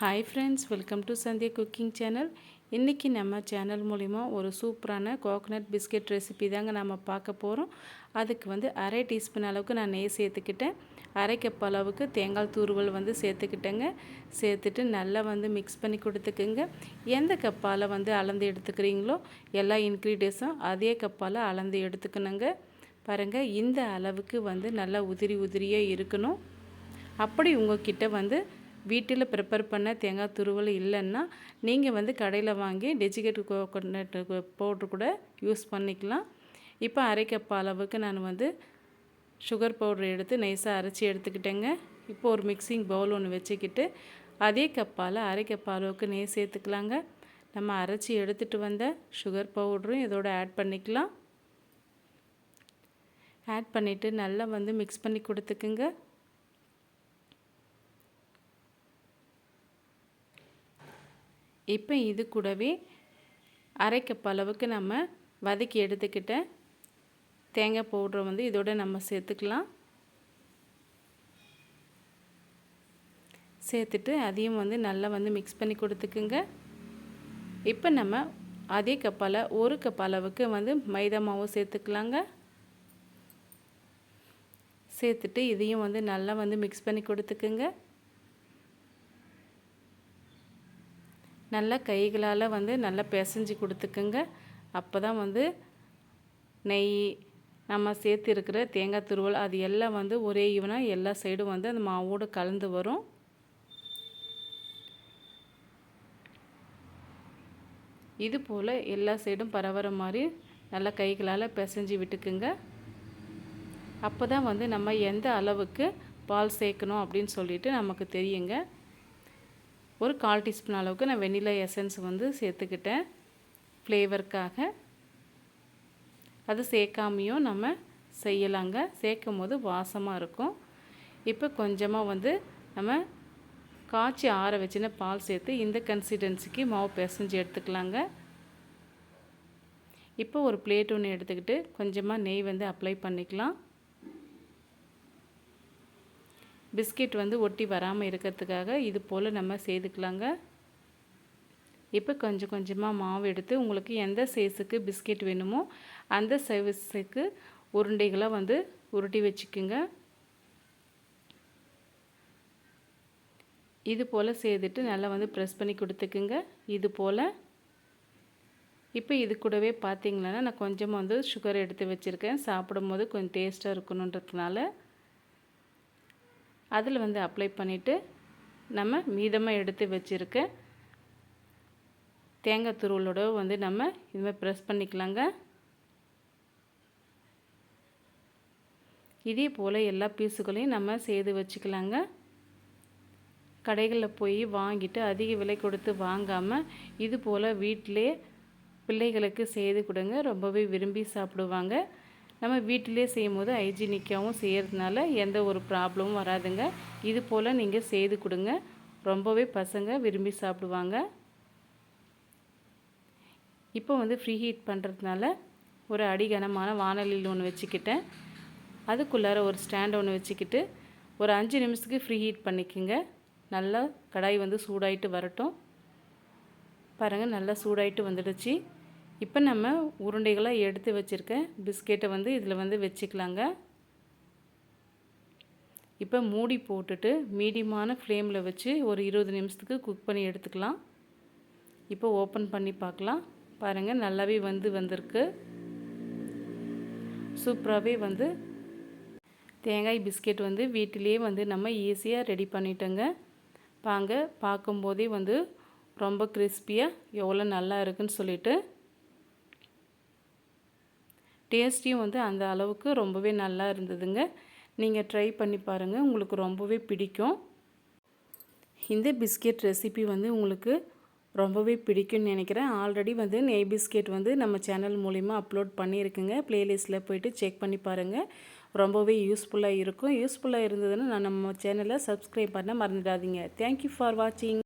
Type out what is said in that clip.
Hi friends welcome to Sandhya cooking channel இன்றைக்கி நம்ம channel மூலிமா ஒரு சூப்பரான கோகனட் பிஸ்கெட் ரெசிபி தாங்க நம்ம பார்க்க போகிறோம் அதுக்கு வந்து அரை டீஸ்பூன் அளவுக்கு நான் நெய் சேர்த்துக்கிட்டேன். அரை கப் அளவுக்கு தேங்காய் தூருவல் வந்து சேர்த்துக்கிட்டேங்க. சேர்த்துட்டு நல்லா வந்து மிக்ஸ் பண்ணி கொடுத்துக்குங்க. எந்த கப்பால் வந்து அளந்து எடுத்துக்கிறீங்களோ எல்லா இன்க்ரீடியன்ஸும் அதே கப்பால் அளந்து எடுத்துக்கணுங்க. பாருங்கள் இந்த அளவுக்கு வந்து நல்லா உதிரி உதிரியாக இருக்கணும். அப்படி உங்ககிட்ட வந்து வீட்டில் ப்ரிப்பேர் பண்ண தேங்காய் துருவல் இல்லைன்னா நீங்கள் வந்து கடையில் வாங்கி டெஜிகேட் கோகோனட் பவுட்ரு கூட யூஸ் பண்ணிக்கலாம். இப்போ அரை கப் அளவுக்கு நான் வந்து சுகர் பவுட்ரு எடுத்து நைஸாக அரைச்சி எடுத்துக்கிட்டேங்க. இப்போ ஒரு மிக்சிங் பவுல் ஒன்று வச்சுக்கிட்டு அதே கப்பால் அரை கப் அளவுக்கு நெய் சேர்த்துக்கலாங்க. நம்ம அரைச்சி எடுத்துகிட்டு வந்த சுகர் பவுடரும் இதோட ஆட் பண்ணிக்கலாம். ஆட் பண்ணிவிட்டு நல்லா வந்து மிக்ஸ் பண்ணி கொடுத்துக்குங்க. இப்போ இது கூடவே அரை அளவுக்கு நம்ம வதக்கி எடுத்துக்கிட்ட தேங்காய் பவுட்ரை வந்து இதோட நம்ம சேர்த்துக்கலாம். சேர்த்துட்டு அதையும் வந்து நல்லா வந்து மிக்ஸ் பண்ணி கொடுத்துக்குங்க. இப்போ நம்ம அதே கப்பால் ஒரு கப் அளவுக்கு வந்து மைதா மாவு சேர்த்துக்கலாங்க. சேர்த்துட்டு இதையும் வந்து நல்லா வந்து மிக்ஸ் பண்ணி கொடுத்துக்குங்க. நல்லா கைகளால் வந்து நல்லா பிசைஞ்சு கொடுத்துக்குங்க. அப்போ தான் வந்து நெய் நம்ம சேர்த்துருக்கிற தேங்காய் துருவல் அது எல்லாம் வந்து ஒரே ஈவனாக எல்லா சைடும் வந்து அந்த மாவோடு கலந்து வரும். இது போல் எல்லா சைடும் பரவற மாதிரி நல்லா கைகளால் பிசைஞ்சு விட்டுக்குங்க. அப்போ தான் வந்து நம்ம எந்த அளவுக்கு பால் சேர்க்கணும் அப்படின்னு சொல்லிட்டு நமக்கு தெரியுங்க. ஒரு கால் டீஸ்பூன் அளவுக்கு நான் வெண்ணிலா எசன்ஸ் வந்து சேர்த்துக்கிட்டேன். ஃப்ளேவருக்காக அது சேர்க்காமையும் நம்ம செய்யலாங்க. சேர்க்கும் போது வாசமாக இருக்கும். இப்போ கொஞ்சமாக வந்து நம்ம காய்ச்சி ஆற வச்சுன பால் சேர்த்து இந்த கன்சிஸ்டன்சிக்கு மாவு பிசைஞ்சு எடுத்துக்கலாங்க. இப்போ ஒரு பிளேட் ஒன்று எடுத்துக்கிட்டு கொஞ்சமாக நெய் வந்து அப்ளை பண்ணிக்கலாம். பிஸ்கெட் வந்து ஒட்டி வராமல் இருக்கிறதுக்காக இது போல் நம்ம செய்துக்கலாங்க. இப்போ கொஞ்சம் கொஞ்சமாக மாவு எடுத்து உங்களுக்கு எந்த சைஸுக்கு பிஸ்கெட் வேணுமோ அந்த சைஸுக்கு உருண்டைகளாக வந்து உருட்டி வச்சுக்குங்க. இது போல் செய்துட்டு நல்லா வந்து ப்ரெஸ் பண்ணி கொடுத்துக்குங்க. இது போல். இப்போ இது கூடவே பார்த்தீங்கன்னா நான் கொஞ்சமாக வந்து சுகர் எடுத்து வச்சுருக்கேன். சாப்பிடும்போது கொஞ்சம் டேஸ்ட்டாக இருக்கணுன்றதுனால. அதில் வந்து அப்ளை பண்ணிவிட்டு நம்ம மீதமாக எடுத்து வச்சுருக்க தேங்காய் துருவலோட வந்து நம்ம இதுமாதிரி ப்ரெஸ் பண்ணிக்கலாங்க. இதே போல் எல்லா பீஸுகளையும் நம்ம செய்து வச்சுக்கலாங்க. கடைகளில் போய் வாங்கிட்டு அதிக விலை கொடுத்து வாங்காமல் இது போல் வீட்டிலே பிள்ளைகளுக்கு செய்து கொடுங்க. ரொம்பவே விரும்பி சாப்பிடுவாங்க. நம்ம வீட்டிலே செய்யும் போது ஹைஜீனிக்காகவும் செய்கிறதுனால எந்த ஒரு ப்ராப்ளமும் வராதுங்க. இது போல் நீங்கள் செய்து கொடுங்க. ரொம்பவே பசங்க விரும்பி சாப்பிடுவாங்க. இப்போ வந்து ஃப்ரீ ஹீட் பண்ணுறதுனால ஒரு அடிகனமான வானலியில் ஒன்று வச்சுக்கிட்டேன். அதுக்குள்ளார ஒரு ஸ்டாண்ட் ஒன்று வச்சுக்கிட்டு ஒரு அஞ்சு நிமிஷத்துக்கு ஃப்ரீ ஹீட் பண்ணிக்கோங்க. நல்லா கடாய் வந்து சூடாயிட்டு வரட்டும். பாருங்கள் நல்லா சூடாயிட்டு வந்துடுச்சு. இப்போ நம்ம உருண்டைகளாக எடுத்து வச்சுருக்க பிஸ்கெட்டை வந்து இதில் வந்து வச்சுக்கலாங்க. இப்போ மூடி போட்டுட்டு மீடியமான ஃப்ளேமில் வச்சு ஒரு இருபது நிமிஷத்துக்கு குக் பண்ணி எடுத்துக்கலாம். இப்போ ஓப்பன் பண்ணி பார்க்கலாம். பாருங்கள் நல்லாவே வந்து வந்திருக்கு. சூப்பராகவே வந்து தேங்காய் பிஸ்கெட் வந்து வீட்டிலேயே வந்து நம்ம ஈஸியாக ரெடி பண்ணிட்டோங்க. பாங்க பார்க்கும்போதே வந்து ரொம்ப கிறிஸ்பியாக எவ்வளோ நல்லா இருக்குன்னு சொல்லிட்டு டேஸ்டியும் வந்து அந்த அளவுக்கு ரொம்பவே நல்லா இருந்ததுங்க. நீங்கள் ட்ரை பண்ணி பாருங்கள் உங்களுக்கு ரொம்பவே பிடிக்கும். இந்த பிஸ்கெட் ரெசிபி வந்து உங்களுக்கு ரொம்பவே பிடிக்கும்னு நினைக்கிறேன். ஆல்ரெடி வந்து நெய் பிஸ்கெட் வந்து நம்ம சேனல் மூலிமா அப்லோட் பண்ணியிருக்குங்க. ப்ளேலிஸ்ட்டில் போயிட்டு செக் பண்ணி பாருங்கள் ரொம்பவே யூஸ்ஃபுல்லாக இருக்கும். யூஸ்ஃபுல்லாக இருந்ததுன்னா நான் நம்ம சேனலை சப்ஸ்கிரைப் பண்ண மறந்துடாதீங்க. தேங்க்யூ ஃபார் வாட்சிங்